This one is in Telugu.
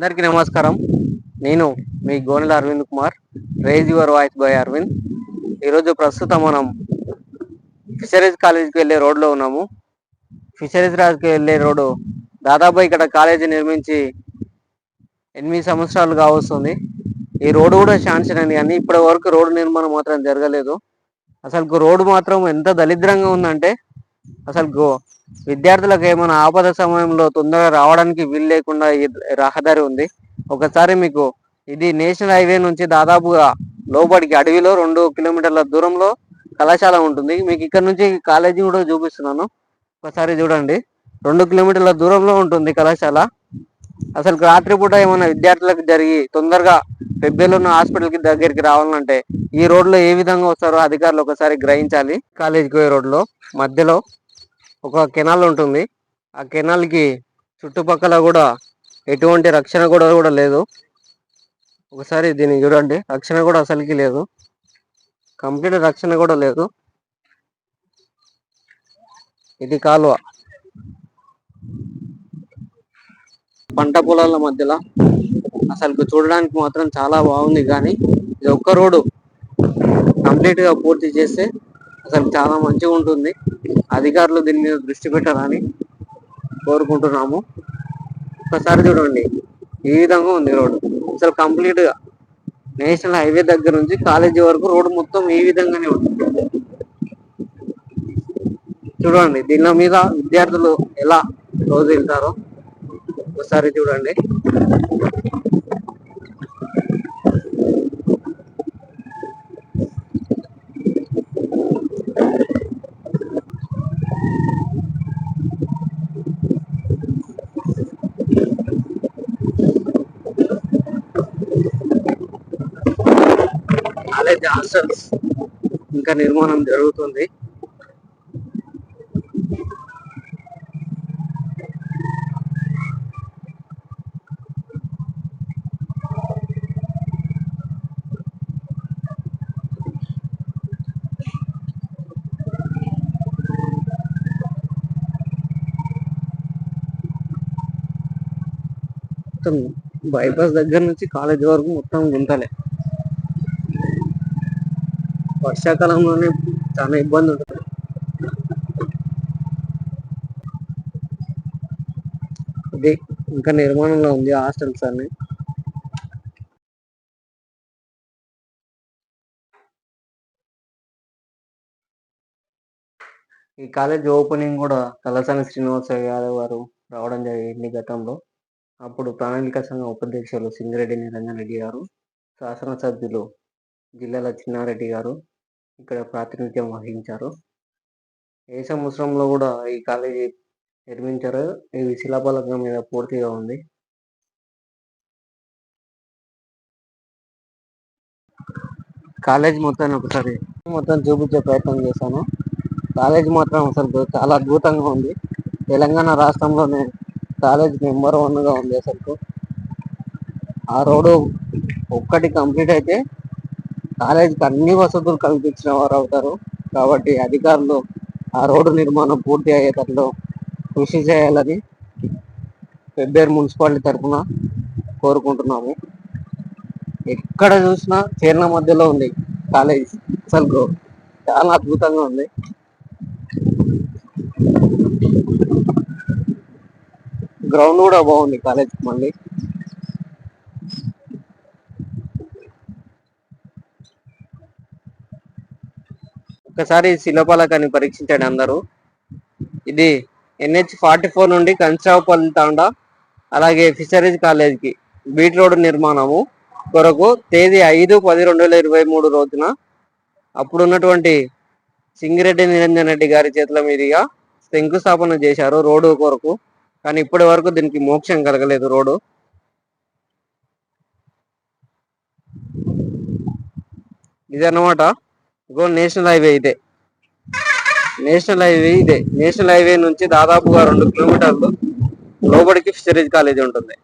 అందరికీ నమస్కారం. నేను మీ Gonela Aravind Kumar raise your voice by Aravind. ఈరోజు ప్రస్తుతం మనం ఫిషరీస్ కాలేజీకి వెళ్ళే రోడ్లో ఉన్నాము. ఫిషరీస్ రాజ్కి వెళ్ళే రోడ్డు దాదాపు ఇక్కడ కాలేజీ నిర్మించి ఎనిమిది సంవత్సరాలు కావస్తుంది ఈ రోడ్డు కూడా శాంక్షన్ అయింది కానీ ఇప్పటి వరకు రోడ్డు నిర్మాణం మాత్రం జరగలేదు. అసలు రోడ్డు మాత్రం ఎంత దరిద్రంగా ఉందంటే అసలు విద్యార్థులకు ఏమైనా ఆపద సమయంలో తొందరగా రావడానికి వీలు లేకుండా ఈ రహదారి ఉంది. ఒకసారి మీకు ఇది నేషనల్ హైవే నుంచి దాదాపుగా లోపలికి అడవిలో రెండు కిలోమీటర్ల దూరంలో కళాశాల ఉంటుంది. మీకు ఇక్కడ నుంచి కాలేజీ కూడా చూపిస్తున్నాను. ఒకసారి చూడండి. రెండు కిలోమీటర్ల దూరంలో ఉంటుంది కళాశాల. అసలు రాత్రిపూట ఏమైనా విద్యార్థులకు జరిగి తొందరగా పెబ్బేలున్న ఉన్న హాస్పిటల్కి దగ్గరికి రావాలంటే ఈ రోడ్లో ఏ విధంగా వస్తారో అధికారులు ఒకసారి గ్రహించాలి. కాలేజీకి పోయే రోడ్లో మధ్యలో ఒక కెనాల్ ఉంటుంది. ఆ కెనాల్కి చుట్టుపక్కల కూడా ఎటువంటి రక్షణ కూడా కూడా లేదు. ఒకసారి దీన్ని చూడండి. రక్షణ కూడా అసలుకి లేదు. కంప్లీట్ రక్షణ కూడా లేదు. ఇది కాలువ. పంట పొలాల మధ్యలో అసలు చూడడానికి మాత్రం చాలా బాగుంది. కానీ ఇది ఒక్క రోడ్డు కంప్లీట్గా పూర్తి చేస్తే అసలు చాలా మంచిగా ఉంటుంది. అధికారులు దీని మీద దృష్టి పెట్టాలని కోరుకుంటున్నాము. ఒకసారి చూడండి ఈ విధంగా ఉంది రోడ్డు. అసలు కంప్లీట్ నేషనల్ హైవే దగ్గర నుంచి కాలేజీ వరకు రోడ్డు మొత్తం ఈ విధంగానే ఉంటుంది చూడండి దీని మీద విద్యార్థులు ఎలా రోజు వెళ్తారో ఒకసారి చూడండి. కాలేజ్ హాస్టల్స్ ఇంకా నిర్మాణం జరుగుతుంది. మొత్తం బైపాస్ దగ్గర నుంచి కాలేజ్ వరకు మొత్తం గుంతలే. వర్షాకాలంలోనే చాలా ఇబ్బంది ఉంటుంది. ఇది ఇంకా నిర్మాణంలో ఉంది హాస్టల్స్ అన్ని. ఈ కాలేజ్ ఓపెనింగ్ కూడా తలసాని శ్రీనివాస యాదవ్ గారు రావడం జరిగింది గతంలో. అప్పుడు ప్రణాళిక సంఘం ఉపాధ్యక్షులు సింగిరెడ్డి నిరంజన్ రెడ్డి గారు శాసనసభ్యులు జిల్లాల చిన్నారెడ్డి గారు ఇక్కడ ప్రాతినిధ్యం వహించారు. ఏ సంవత్సరంలో కూడా ఈ కాలేజీ నిర్మించారు? ఇది శిలాపలకం మీద పూర్తిగా ఉంది. కాలేజ్ మొత్తాన్ని ఒకసారి మొత్తం చూపించే ప్రయత్నం చేశాను. కాలేజ్ మాత్రం అసలు చాలా అద్భుతంగా ఉంది. తెలంగాణ రాష్ట్రంలోనే కాలేజ్ నెంబర్ వన్గా ఉంది అసలు ఆ రోడ్డు ఒక్కటి కంప్లీట్ అయితే కాలేజీకి అన్ని వసతులు కల్పించిన వారు అవుతారు. కాబట్టి అధికారులు ఆ రోడ్డు నిర్మాణం పూర్తి అయ్యేటట్లు కృషి చేయాలని పెబ్బేరు మున్సిపాలిటీ తరఫున కోరుకుంటున్నాము. ఎక్కడ చూసినా చీరల మధ్యలో ఉంది కాలేజ్. అసలు చాలా అద్భుతంగా ఉంది. గ్రౌండ్ కూడా బాగుంది కాలేజ్కి మళ్ళీ. ఒకసారి శిలోపాలకాన్ని పరీక్షించండి అందరూ. ఇది ఎన్హెచ్ ఫార్టీ ఫోర్ నుండి కంచావపల్లి తాండా అలాగే ఫిషరీస్ కాలేజ్కి బీట్ రోడ్ నిర్మాణము కొరకు తేదీ ఐదు పది రెండు వేల ఇరవై మూడు రోజున అప్పుడు ఉన్నటువంటి సింగిరెడ్డి నిరంజన్ రెడ్డి గారి చేతుల మీదుగా శంకుస్థాపన చేశారు రోడ్డు కొరకు. కానీ ఇప్పటి వరకు దీనికి మోక్షం కలగలేదు రోడ్డు. ఇదన్నమాట. ఇగో నేషనల్ హైవే ఇదే. నేషనల్ హైవే ఇదే. నేషనల్ హైవే నుంచి దాదాపుగా రెండు కిలోమీటర్లు లోబడికి ఫిషరీస్ కాలేజీ ఉంటుంది.